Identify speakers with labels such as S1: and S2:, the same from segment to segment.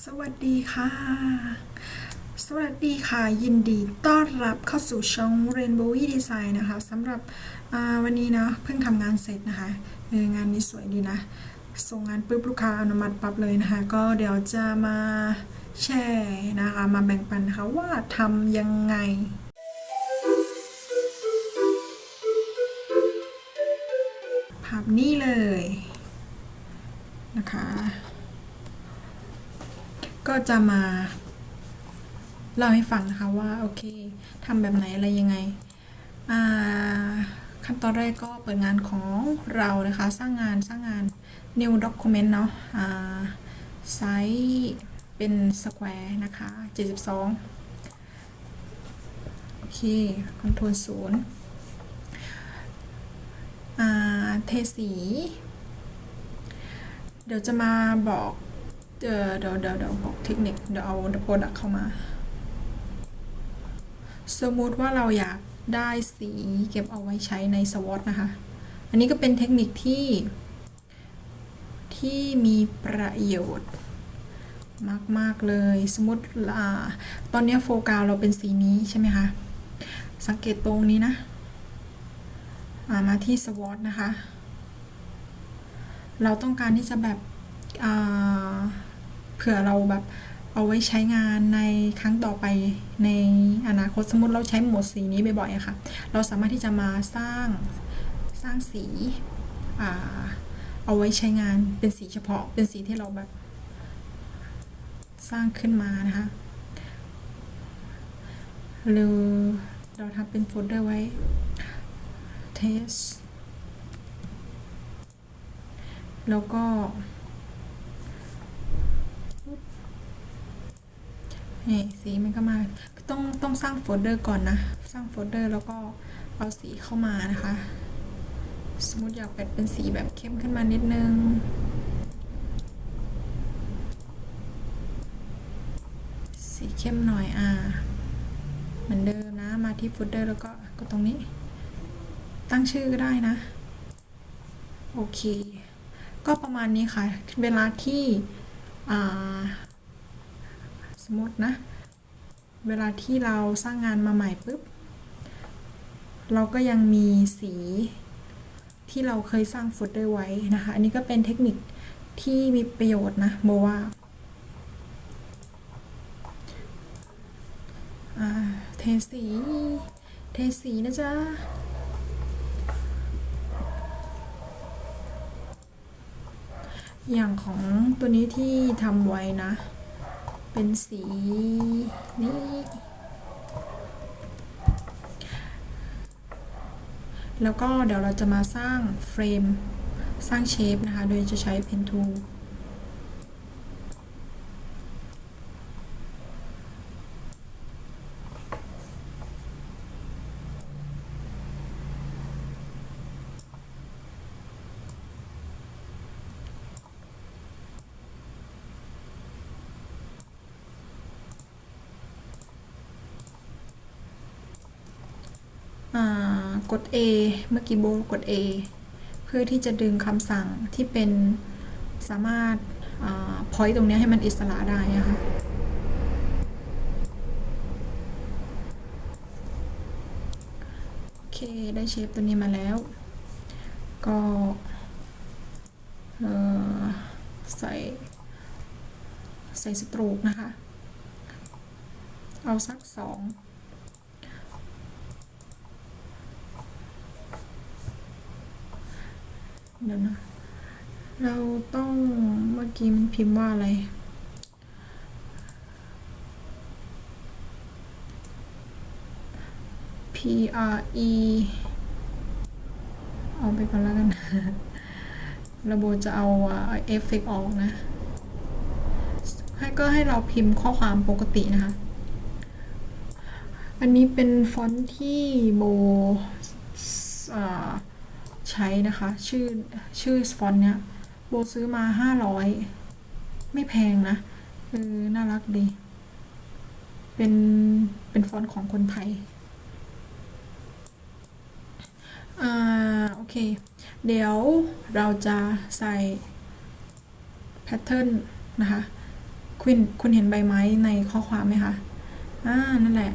S1: สวัสดีค่ะ สวัสดีค่ะ ยินดีต้อนรับเข้าสู่ช่อง Rainbow Design นะคะสำหรับวันนี้นะเพิ่งทำงานเสร็จนะคะเอองานนี้สวยดีนะ ส่งงานปุ๊บลูกค้าอนุมัติปั๊บเลยนะคะ ก็เดี๋ยวจะมาแชร์นะคะ มาแบ่งปันนะคะว่าทำยังไงภาพนี้เลยนะคะ ก็จะมาเล่าให้ฟังนะคะว่าโอเคทำแบบไหนอะไรยังไงขั้นตอนแรกก็เปิดงานของเรานะคะ สร้างงานสร้างงาน new document เนาะไซส์เป็น square นะคะ 72 โอเค control 0อ่าเทสี เดี๋ยวจะมาบอก เดี๋ยวเดี๋ยวเดี๋ยวบอกเทคนิคเดี๋ยวเอาโปรดักเข้ามา สมมติว่าเราอยากได้สีเก็บเอาไว้ใช้ในสวอตนะคะ อันนี้ก็เป็นเทคนิคที่ที่มีประโยชน์มาก ๆ เลย สมมติอ่าตอนนี้โฟกัสเราเป็นสีนี้ใช่ไหมคะ สังเกตตรงนี้นะอ่ามาที่สวอตนะคะ เราต้องการที่จะแบบอ่า เผื่อเราแบบเอาไว้ใช้งานในครั้งต่อไปในอนาคตสมมติเราใช้หมวดสีนี้บ่อยๆอะค่ะ เราสามารถที่จะมาสร้างสร้างสีอเอาไว้ใช้งานเป็นสีเฉพาะเป็นสีที่เราแบบ สร้างขึ้นมานะคะหรือเราทำเป็นโฟลเดอร์ไว้ test แล้วก็ นี่สีมันก็มาต้องต้องสร้างโฟลเดอร์ก่อนนะ สร้างโฟลเดอร์แล้วก็เอาสีเข้ามานะคะ สมมติอยากเป็นเป็นสีแบบเข้มขึ้นมานิดนึงสีเข้มหน่อยอ่าเหมือนเดิมนะมาที่โฟลเดอร์แล้วก็กดตรงนี้ ตั้งชื่อก็ได้นะ โอเค ก็ประมาณนี้ค่ะ เวลาที่อ่า สมมตินะ เวลาที่เราสร้างงานมาใหม่ปุ๊บ เราก็ยังมีสีที่เราเคยสร้างโฟลเดอร์ไว้นะคะ อันนี้ก็เป็นเทคนิคที่มีประโยชน์นะโบว่าเทสี เทสีนะจ๊ะอย่างของตัวนี้ที่ทำไว้นะ เป็นสีนี้แล้วก็เดี๋ยวเราจะมาสร้างเฟรม สร้างเชฟนะคะ โดยจะใช้เพนทู กด A เมื่อกี้โบกด A เพื่อที่จะดึงคำสั่งที่เป็นสามารถพอยต์ตรงนี้ให้มันอิสระได้นะคะโอเค ได้เชฟตัวนี้มาแล้ว ก็ใส่ ใส่สตรกนะคะ เอาสักสอง เดี๋ยวนะ เราต้องเมื่อกี้มันพิมพ์ว่าอะไร P R E เอาไปก่อนแล้วกัน ระบบจะเอาเอฟเฟกออกนะ ให้ก็ให้เราพิมพ์ข้อความปกตินะคะ อันนี้เป็นฟอนต์ที่โบอ่า ใช้นะคะ ชื่อชื่อฟอนต์เนี้ยโบซื้อมาห้าร้อยไม่แพงนะเออน่ารักดี เป็นเป็นฟอนต์ของคนไทยอ่าโอเค เดี๋ยวเราจะใส่แพทเทิร์นนะคะคุณคุณเห็นใบไม้ในข้อความไหมคะอ่านั่นแหละ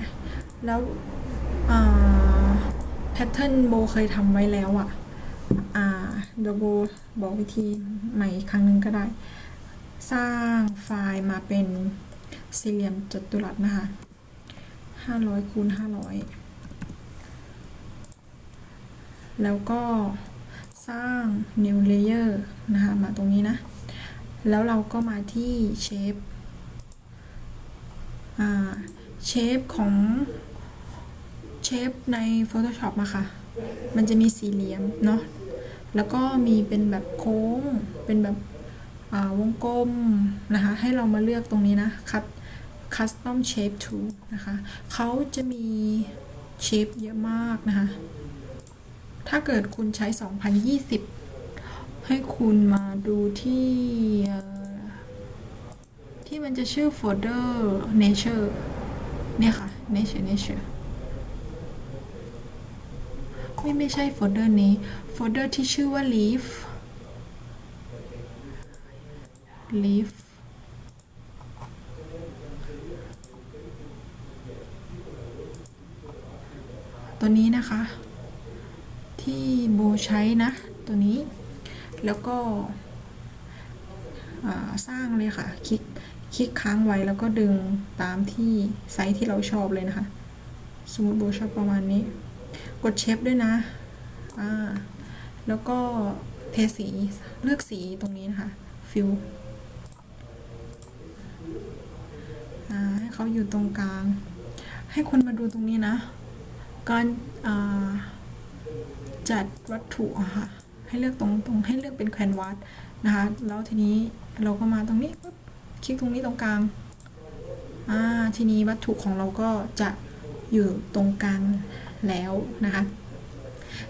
S1: แล้วแพทเทิร์นโบเคยทำไว้แล้วอะ่ะ อ่าเดี๋ยวโบบอกวิธีใหม่อีกครั้งหนึ่งก็ได้ สร้างไฟล์มาเป็นสี่เหลี่ยมจัตุรัสนะคะ500คูณ500แล้วก็สร้าง new layer นะคะมาตรงนี้นะ แล้วเราก็มาที่ shape เชฟของเชฟใน Photoshop มาค่ะ มันจะมีสี่เหลี่ยมเนาะ แล้วก็มีเป็นแบบโค้ง เป็นแบบวงกลมนะคะ ให้เรามาเลือกตรงนี้นะคัด custom shape tool นะคะ เขาจะมีเชฟเยอะมากนะคะ ถ้าเกิดคุณใช้ 2020 ให้คุณมาดูที่ที่มันจะชื่อโฟลเดอร์ nature เนี่ยค่ะ nature nature ไม่ไม่ใช่โฟลเดอร์นี้ โฟลเดอร์ที่ชื่อว่า leaf leaf ตัวนี้นะคะ ที่โบใช้นะ ตัวนี้ แล้วก็สร้างเลยค่ะ คลิกคลิกค้างไว้แล้วก็ดึงตามที่ไซส์ที่เราชอบเลยนะคะ สมมติโบชอบประมาณนี้ กดเชฟด้วยนะอ่าแล้วก็เทสีเลือกสีตรงนี้นะคะฟิลให้เขาอยู่ตรงกลาง ให้คนมาดูตรงนี้นะ การจัดวัตถุอะค่ะให้เลือกตรงตรงให้เลือกเป็นแคนวาสนะคะ แล้วทีนี้เราก็มาตรงนี้ปุ๊บคลิกตรงนี้ตรงกลางอ่าทีนี้วัตถุของเราก็จะอยู่ตรงกลาง แล้วนะคะ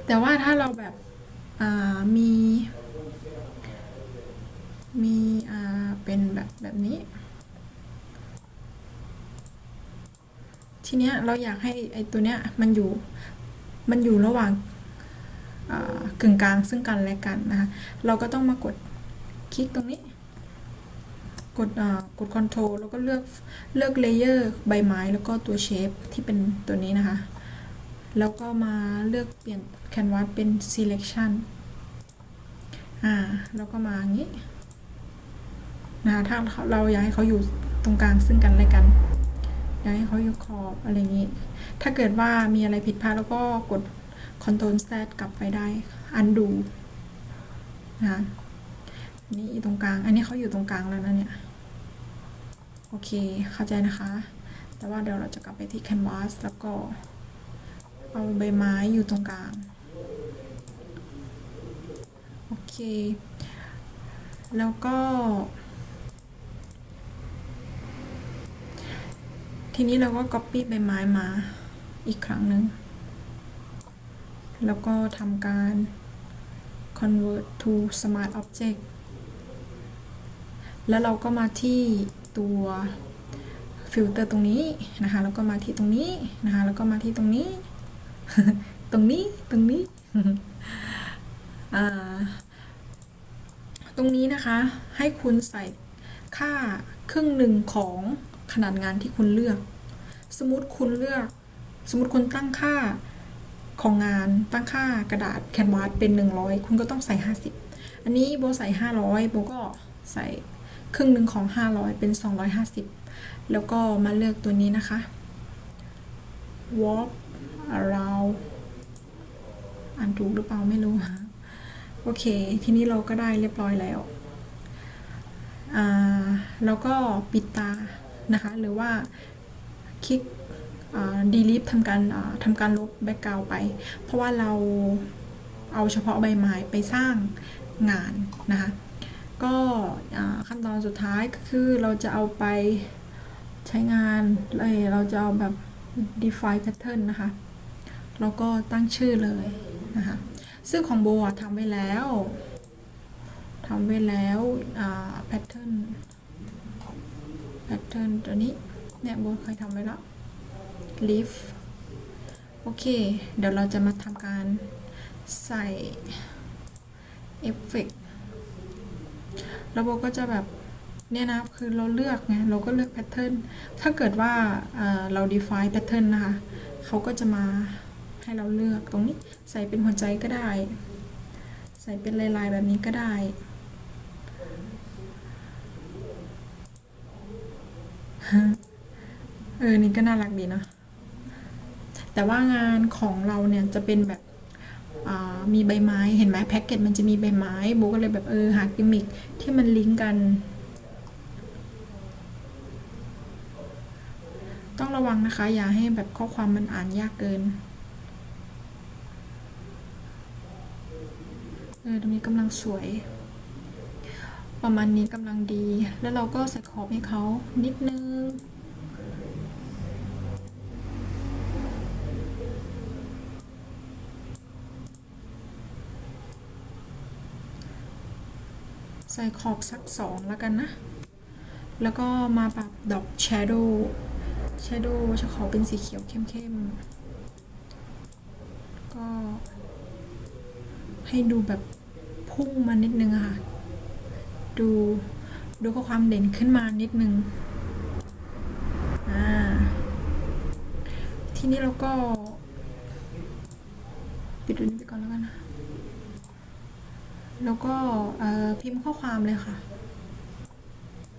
S1: แต่ว่าถ้าเราแบบมีมีเป็นแบบแบบนี้ ทีเนี้ยเราอยากให้ไอตัวเนี้ยมันอยู่มันอยู่ระหว่างกึ่งกลางซึ่งกันและกันนะคะเราก็ต้องมากดคลิกตรงนี้ กดกด Ctrl แล้วก็เลือกเลือก Layer ใบไม้แล้วก็ตัว Shape ที่เป็นตัวนี้นะคะ แล้วก็มาเลือกเปลี่ยน Canvas เป็น Selection อ่า แล้วก็มาอย่างนี้นะคะถ้าเราอยากให้เขาอยู่ตรงกลางซึ่งกันและกัน อยากให้เขาอยู่ขอบอะไรอย่างนี้ ถ้าเกิดว่ามีอะไรผิดพลาดแล้วก็กด Ctrl Z กลับไปได้ undo นะคะนี่ตรงกลาง อันนี้เขาอยู่ตรงกลางแล้วนะเนี่ย โอเค เข้าใจนะคะ แต่ว่าเดี๋ยวเราจะกลับไปที่ Canvas แล้วก็ เอาใบไม้อยู่ตรงกลาง โอเค แล้วก็ ทีนี้เราก็ Copy ใบไม้มาอีกครั้งหนึ่ง แล้วก็ทำการ convert to smart object แล้วเราก็มาที่ตัวฟิลเตอร์ตรงนี้นะคะ แล้วก็มาที่ตรงนี้นะคะ แล้วก็มาที่ตรงนี้ ตรงนี้ตรงนี้ตรงนี้นะคะ ให้คุณใส่ค่าครึ่งหนึ่งของขนาดงานที่คุณเลือก สมมติคุณเลือก สมมติคุณตั้งค่าของงานตั้งค่ากระดาษแคนวาสเป็น 100 คุณก็ต้องใส่ 50 อันนี้โบใส่ 500โบก็ใส่ครึ่งหนึ่งของ 500 เป็น 250 แล้วก็มาเลือกตัวนี้นะคะ walk around อ่านถูกหรือเปล่าไม่รู้ฮะโอเค ทีนี้เราก็ได้เรียบร้อยแล้วแล้วก็ปิดตานะคะ หรือว่าคลิก delete ทำการทำการลบแบ็กกราวไป เพราะว่าเราเอาเฉพาะใบไม้ไปสร้างงานนะคะ ก็ขั้นตอนสุดท้ายก็คือเราจะเอาไปใช้งานเลยเราจะเอาแบบ define pattern นะคะ แล้วก็ตั้งชื่อเลยนะคะซึ่งของโบทำไว้แล้วทำไว้แล้ว pattern pattern ตัวนี้เนี่ยโบเคยทำไว้แล้ว leaf โอเค เดี๋ยวเราจะมาทำการใส่เอฟเฟกต์ระบบก็จะแบบเนี่ยนะคือเราเลือกไงเราก็เลือกแพทเทิร์นถ้าเกิดว่าเอ่อเรา define pattern นะคะเขาก็จะมา ให้เราเลือกตรงนี้ใส่เป็นหัวใจก็ได้ ใส่เป็นลายๆแบบนี้ก็ได้เออ นี่ก็น่ารักดีนะ แต่ว่างานของเราเนี่ยจะเป็นแบบมีใบไม้ เห็นไหมแพ็กเกจมันจะมีใบไม้โบก็เลยแบบเออหากิมมิคที่มันลิงก์กัน ต้องระวังนะคะ อย่าให้แบบข้อความมันอ่านยากเกิน ออตรงนี้กำลังสวย ประมาณนี้กำลังดี แล้วเราก็ใส่ขอบให้เขานิดนึงใส่ขอบสักสองแล้วกันนะ แล้วก็มาปรับดอกแชโดว์แชโดว์จะขอเป็นสีเขียวเข้มๆ ก็ให้ดูแบบ พุ่งมานิดนึงค่ะ ดูดูข้อความเด่นขึ้นมานิดนึงอ่าทีนี้เราก็ ปิดตัวนี้ไปก่อนแล้วกันนะ แล้วก็พิมพ์ข้อความเลยค่ะ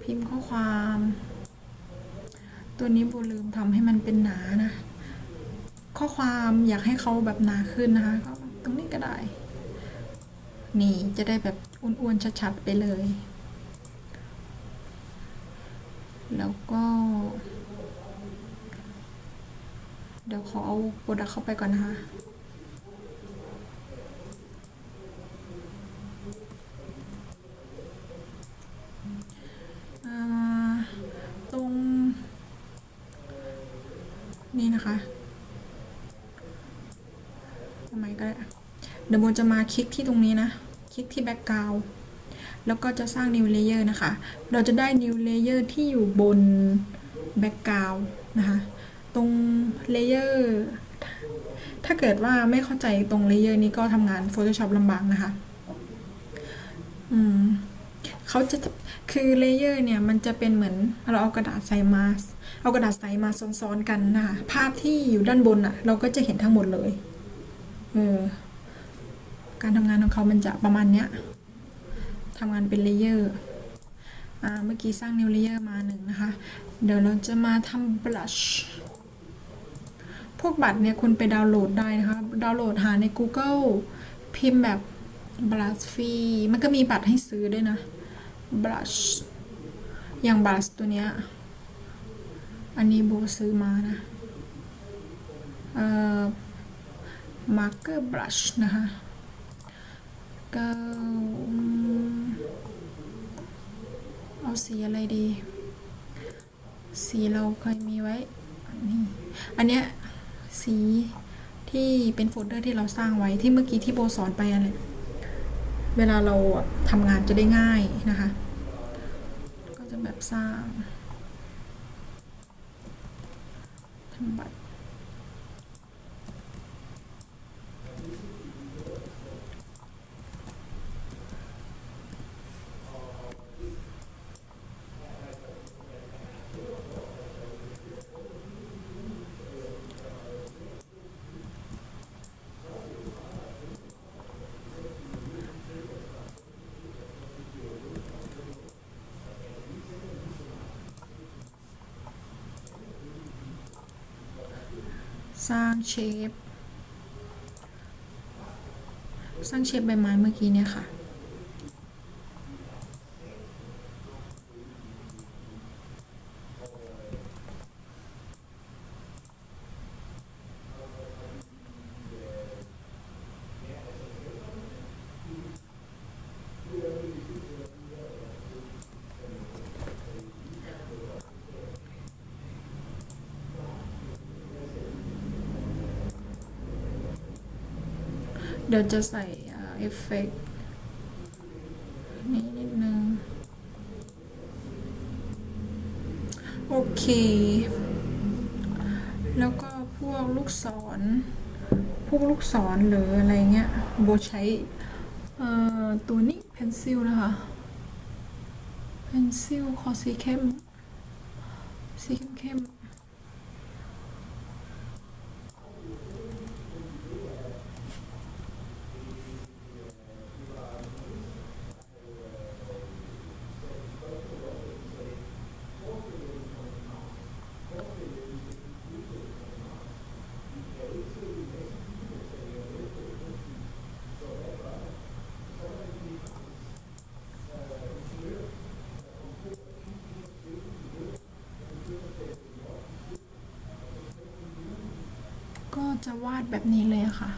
S1: พิมพ์ข้อความ ตัวนี้โบลืมทำให้มันเป็นหนานะ ข้อความอยากให้เขาแบบหนาขึ้นนะคะก็ตรงนี้ก็ได้ นี่จะได้แบบอ้วนๆชัดๆไปเลย แล้วก็ เดี๋ยวขอเอาโปรดักเข้าไปก่อนนะคะตรง นี่นะคะทำไมก็ได้ เดี๋ยวโบจะมาคลิกที่ตรงนี้นะ คลิกที่แบ็กกราวแล้วก็จะสร้าง new layer นะคะ เราจะได้ new layer ที่อยู่บนแบ็กกราวนะคะ ตรง layer ถ้าเกิดว่าไม่เข้าใจตรง layer นี้ก็ทำงาน Photoshop ลำบากนะคะ อืมเขาจะ คือเลเยอร์เนี่ย มันจะเป็นเหมือน เราเอากระดาษใส่มา เอากระดาษใสมาซ้อนๆกันนะคะ ภาพที่อยู่ด้านบนอะ เราก็จะเห็นทั้งหมดเลย เออ การทำงานของเขามันจะประมาณเนี้ยทำงานเป็นเลเยอร์เมื่อกี้สร้าง new layer มาหนึ่งนะคะ เดี๋ยวเราจะมาทำ blush พวกบัตรเนี่ยคุณไปดาวน์โหลดได้นะคะ ดาวน์โหลดหาใน Google พิมพ์แบบ blush free มันก็มีบัตรให้ซื้อด้วยนะ blush อย่าง blush ตัวเนี้ย อันนี้โบซื้อมานะ เอ่อ marker brush นะคะ ก็เอาสีอะไรดี สีเราเคยมีไว้ นี่ อันเนี้ยสีที่เป็นโฟลเดอร์ที่เราสร้างไว้ที่เมื่อกี้ที่โบสอนไปอะไร เวลาเราทำงานจะได้ง่ายนะคะ ก็จะแบบสร้างทำบัตร สร้างเชฟ สร้างเชฟใบไม้เมื่อกี้เนี่ยค่ะ เดี๋ยวจะใส่เอฟเฟกต์นี่นิดนึง โอเค แล้วก็พวกลูกศร พวกลูกศรหรืออะไรเงี้ย โบใช้ตัวนี้เพนซิลนะคะเป็นซิลขอสีเข้ม สีเข้มเข้ม ก็จะวาดแบบนี้เลยอะค่ะ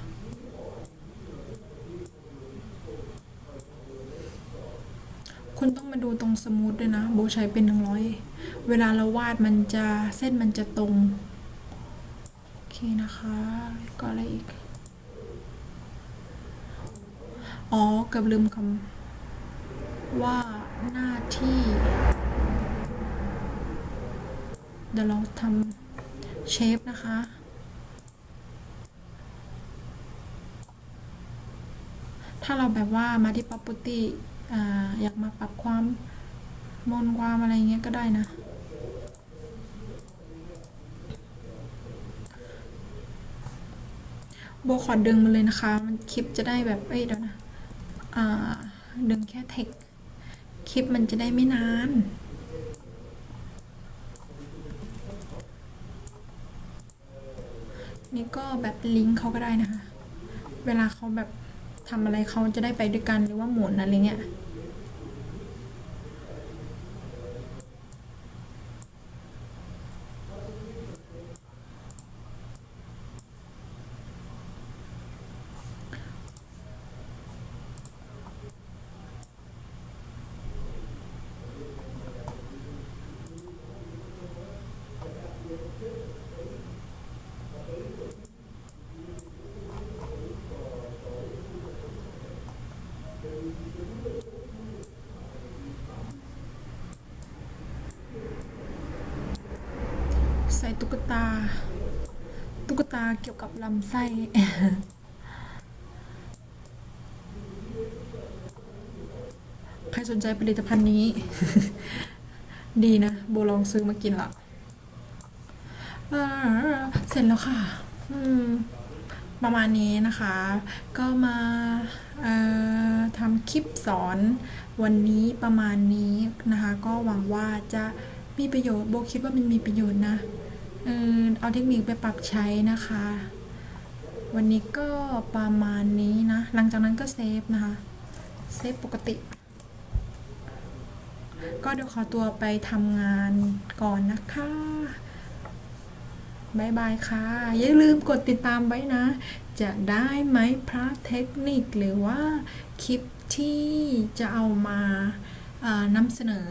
S1: คุณต้องมาดูตรงสมูทด้วยนะ โบใช้เป็นหนึ่งร้อยเวลาเราวาดมันจะเส้นมันจะตรง โอเคนะคะ ก็อะไรอีก อ๋อเกือบลืมคำว่าหน้าที่ เดี๋ยวเราทำเชฟนะคะ ถ้าเราแบบว่ามาที่ property อ่าอยากมาปรับความมนความอะไรเงี้ยก็ได้นะ โบขอดึงมันเลยนะคะ มันคลิปจะได้แบบ เอ้ยเดี๋ยวนะอ่าดึงแค่เทคคลิปมันจะได้ไม่นานนี่ก็แบบลิงก์เขาก็ได้นะคะ เวลาเขาแบบ ทำอะไรเขาจะได้ไปด้วยกันหรือว่าหมุนอะไรเงี้ย ใส่ตุ๊กตา ตุ๊กตาเกี่ยวกับลำไส้ใครสนใจผลิตภัณฑ์นี้ ดีนะ โบลองซื้อมากินละเสร็จแล้วค่ะ ประมาณนี้นะคะ ก็มาทำคลิปสอนวันนี้ประมาณนี้นะคะ ก็หวังว่าจะมีประโยชน์ โบคิดว่ามันมีประโยชน์นะ เอาเทคนิคไปปรับใช้นะคะ วันนี้ก็ประมาณนี้นะ หลังจากนั้นก็เซฟนะคะ เซฟปกติ ก็เดี๋ยวขอตัวไปทำงานก่อนนะคะบายบายค่ะ อย่าลืมกดติดตามไว้นะ จะได้ไหมพระเทคนิคหรือว่าคลิปที่จะเอามานำเสนอ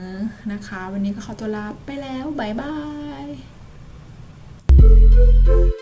S1: นะคะ วันนี้ก็ขอตัวลาไปแล้วบายบาย Thank you.